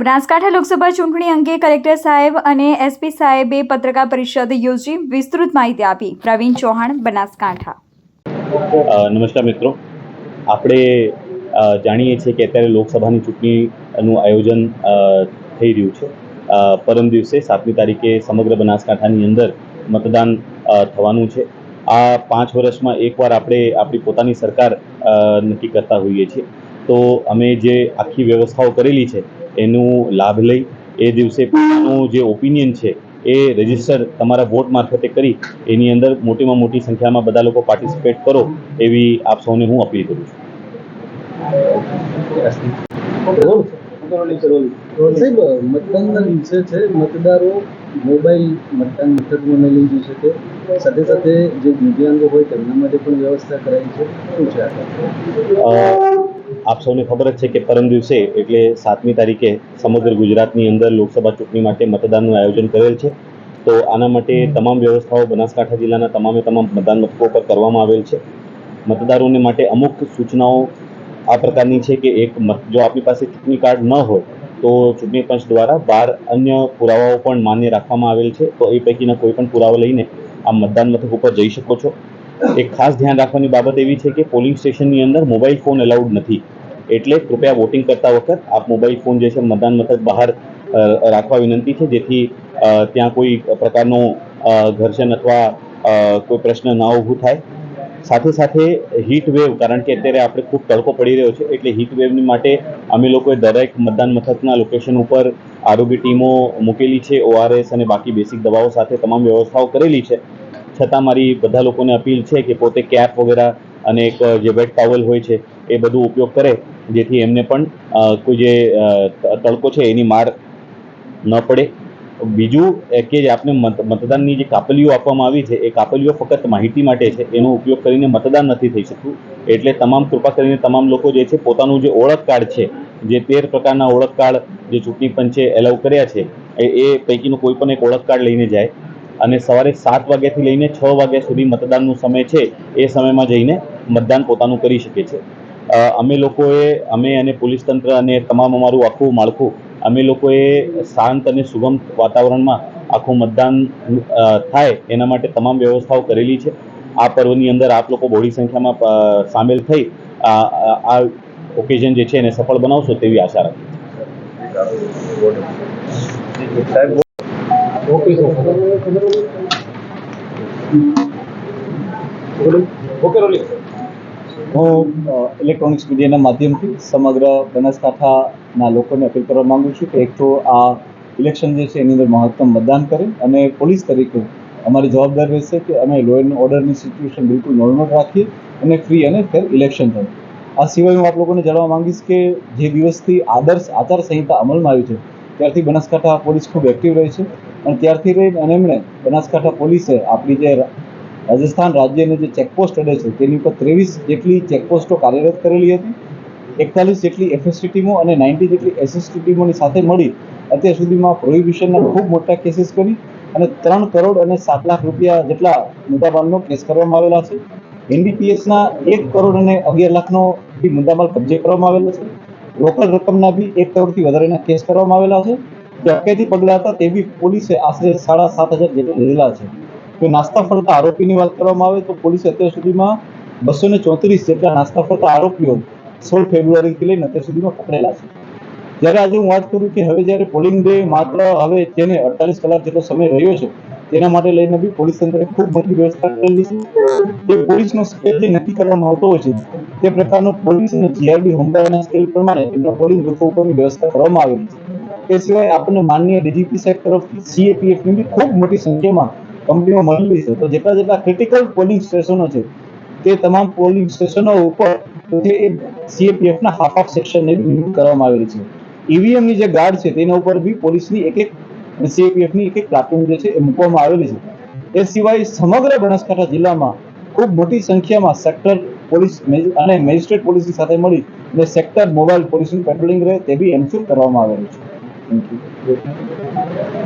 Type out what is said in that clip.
બનાસકાંઠા લોકસભા ચૂંટણી અંગે કલેક્ટર સાહેબ અને એસપી સાહેબે પત્રકાર પરિષદ યોજી વિસ્તૃત માહિતી આપી. પ્રવીણ ચૌહાણ, બનાસકાંઠા. નમસ્કાર મિત્રો. આપણે જાણીએ છીએ કે અત્યારે લોકસભાની ચૂંટણીનું આયોજન થઈ રહ્યું છે. પરમ દિવસે સાતમી તારીખે સમગ્ર બનાસકાંઠાની અંદર મતદાન થવાનું છે. આ પાંચ વર્ષમાં એકવાર આપણે આપણી પોતાની સરકાર નક્કી કરતા હોઈએ છીએ. તો અમે જે આખી વ્યવસ્થાઓ કરેલી છે એનું લાભ લઈ એ દિવસે પોતાનું જે ઓપિનિયન છે એ રજિસ્ટર તમારા વોટ મારફતે કરી એની અંદર મોટીમાં મોટી સંખ્યામાં બધા લોકો પાર્ટિસિપેટ કરો એવી આપ સૌને હું અપીલ કરું છું. સાહેબ મતદાનના દિવસે છે મતદારો મોબાઈલ મતદાન મથકમાં લઈ જઈ શકે. સાથે સાથે જે દિવ્યાંગો હોય તેમના માટે પણ વ્યવસ્થા કરાઈ છે. શું છે આપ સૌને ખબર જ છે કે પરમ દિવસે એટલે સાતમી તારીખે સમગ્ર ગુજરાતની અંદર લોકસભા ચૂંટણી માટે મતદાનનું આયોજન કરેલ છે. તો આના માટે તમામ વ્યવસ્થાઓ બનાસકાંઠા જિલ્લાના તમામે તમામ મતદાન મથકો પર કરવામાં આવેલ છે. મતદારોને માટે અમુક સૂચનાઓ આ પ્રકારની છે કે એક મત જો આપણી પાસે ચૂંટણી કાર્ડ ન હોય તો ચૂંટણી પંચ દ્વારા બાર અન્ય પુરાવાઓ પણ માન્ય રાખવામાં આવેલ છે. તો એ પૈકીના કોઈ પણ પુરાવા લઈને આ મતદાન મથક ઉપર જઈ શકો છો. એક ખાસ ધ્યાન રાખવાની બાબત એવી છે કે પોલિંગ સ્ટેશનની અંદર મોબાઈલ ફોન એલાઉડ નથી. એટલે કૃપયા વોટિંગ કરતા વખત આપ મોબાઈલ ફોન જે છે મતદાન મથક બહાર રાખવા વિનંતી છે, જેથી ત્યાં કોઈ પ્રકારનો ઘર્ષણ અથવા કોઈ પ્રશ્ન ના ઊભું થાય. સાથે સાથે હીટ વેવ કારણ કે અત્યારે આપણે ખૂબ તડકો પડી રહ્યો છે, એટલે હીટ વેવની માટે અમે લોકોએ દરેક મતદાન મથકના લોકેશન ઉપર આરોગ્ય ટીમો મૂકેલી છે ઓઆરએસ અને બાકી બેસિક દવાઓ સાથે તમામ વ્યવસ્થાઓ કરેલી છે. છતાં મારી બધા લોકોને અપીલ છે કે પોતે કેપ વગેરે અને એક જે વેટ ટાવલ હોય છે, એ બધું ઉપયોગ કરે, જેથી એમને પણ કોઈ જે તડકો છે એની માર ન પડે. બીજું કે જે મત, મતદાનની જે કાપલીઓ આપવામાં આવી છે, એ કાપલીઓ ફક્ત માહિતી માટે છે, એનો ઉપયોગ કરીને મતદાન નથી થઈ શકતું. એટલે તમામ કૃપા કરીને તમામ લોકો જે છે, પોતાનું જે ઓળખ કાર્ડ છે, જે તેર પ્રકારના ઓળખ કાર્ડ જે ચૂંટણી પંચે એલાઉ કર્યા છે એ પૈકીનું કોઈ પણ એક ઓળખ કાર્ડ લઈને જાય. અને સવારે સાત વાગ્યાથી લઈને છ વાગ્યા સુધી મતદાનનો સમય છે, એ સમયમાં જઈને મતદાન પોતાનું કરી શકે છે. અમે લોકોએ, અમે અને પોલીસ તંત્ર અને તમામ અમારું આખું માળખું, અમે લોકોએ શાંત અને સુગમ વાતાવરણમાં આખું મતદાન થાય એના માટે તમામ વ્યવસ્થાઓ કરેલી છે. આ પર્વની અંદર આપ લોકો બહોળી સંખ્યામાં સામેલ થઈ આ ઓકેઝન જે છે એને સફળ બનાવશો તેવી આશા રાખું ઓકે ઓકે. રોલી હું ઇલેક્ટ્રોનિક્સ મીડિયાના માધ્યમથી સમગ્ર બનાસકાંઠાના લોકોને અપીલ કરવા માગું છું કે એક તો આ ઇલેક્શન જે છે, એની અંદર મહત્તમ મતદાન કરે અને પોલીસ તરીકે અમારી જવાબદારી રહેશે કે અમે લો એન્ડ ઓર્ડરની સિચ્યુએશન બિલકુલ નોર્મલ રાખીએ અને ફ્રી અને ફેર ઇલેક્શન થાય. આ સિવાય હું આપ લોકોને જણાવવા માંગીશ કે જે દિવસથી આદર્શ આચાર સંહિતા અમલમાં આવી છે ત્યારથી બનાસકાંઠા પોલીસ ખૂબ એક્ટિવ રહી છે અને ત્યારથી રહીને અને એમણે બનાસકાંઠા પોલીસે આપણી જે રાજસ્થાન રાજ્યની જે ચેકપોસ્ટ અડે છે, તેની ઉપર ત્રેવીસ જેટલી ચેકપોસ્ટો કાર્યરત કરેલી હતી, એકતાલીસ જેટલી એફએસટી ટીમો અને નાઇન્ટી જેટલી એસએસટી ટીમોની સાથે મળી અત્યાર સુધીમાં પ્રોહિબિશનના ખૂબ મોટા કેસીસ કરી અને ત્રણ કરોડ અને સાત લાખ રૂપિયા જેટલા મુદ્દામાલનો કેસ કરવામાં આવેલા છે. એનડીપીએસના એક કરોડ અને અગિયાર લાખનો મુદ્દામાલ કબજે કરવામાં આવેલો છે. રોકડ રકમના બી એક કરોડથી વધારેના કેસ કરવામાં આવેલા છે. પગલા પગલાં હતા તે બી પોલીસે આશરે સાડા સાત હજાર જેટલા લીધેલા છે. તો નાસ્તા ફરતા આરોપીની વાત કરવામાં આવે તો પોલીસે અત્યાર સુધીમાં બસો ને ચોત્રીસ જેટલા નાસ્તા ફરતા આરોપીઓ સોળ ફેબ્રુઆરીથી લઈને અત્યાર સુધીમાં પકડેલા છે. જ્યારે આજે હું વાત કરું કે હવે જ્યારે પોલિંગ ડે માત્ર હવે તેને અડતાલીસ કલાક જેટલો સમય રહ્યો છે તેના માટે લઈને બી પોલીસ તંત્રે ખૂબ મોટી વ્યવસ્થા કરેલી છે. તે પોલીસનો સ્કેલ જે નક્કી કરવામાં આવતો હોય છે, તે પ્રકારનો પોલીસ અને જીઆરડી હોમગાર્ડના સ્કેલ પ્રમાણે એમના પોલિંગ બૂથો ઉપરની વ્યવસ્થા કરવામાં આવેલી છે. એ સિવાય આપણને માનનીય ડીજીપી સાહેબ તરફથી સીએપીએફની બી ખૂબ મોટી સંખ્યામાં કંપનીઓ મળેલી છે. તો જેટલા જેટલા ક્રિટિકલ પોલિંગ સ્ટેશનો છે, તે તમામ પોલિંગ સ્ટેશનો ઉપર સીએપીએફના હાફ હાફ સેક્શનને નિયુક્ત કરવામાં આવેલી છે. ઈવીએમની જે ગાર્ડ છે, તેના ઉપર બી પોલીસની એક એક સીએપીએફની એક એક પ્લાટૂન જે છે એ મૂકવામાં આવેલી છે. એ સિવાય સમગ્ર બનાસકાંઠા જિલ્લામાં ખૂબ મોટી સંખ્યામાં સેક્ટર પોલીસ અને મેજિસ્ટ્રેટ પોલીસની સાથે મળી અને સેક્ટર મોબાઈલ પોલીસનું પેટ્રોલિંગ રહે તે બી એન્શ્યોર કરવામાં આવેલું છે.